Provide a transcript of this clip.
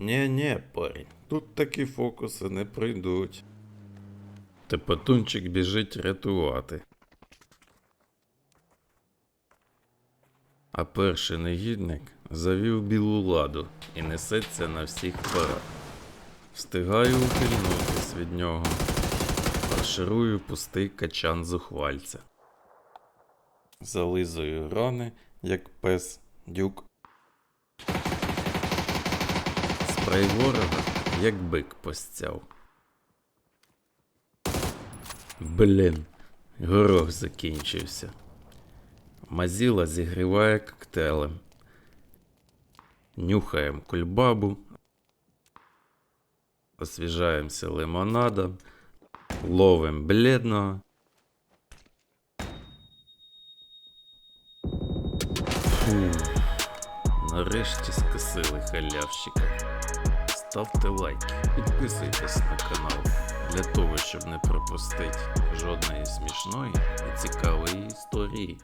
Нє-нє, парень, тут такі фокуси не пройдуть. Тепотунчик біжить рятувати. А перший негідник завів білу ладу і несеться на всіх парах. Встигаю ухильнутись від нього. Фарширую пустий качан зухвальця. Зализую рани, як пес дюк. Спрей ворога, як бик постяв. Блін, горох закінчився. Мазіла зігріває коктейлем. Нюхаємо кульбабу. Освіжаємося лимонадом. Ловим бледного. Фу. Нарешті скосили халявщика. Ставте лайки, підписуйтесь на канал для того, щоб не пропустити жодної смішної і цікавої історії.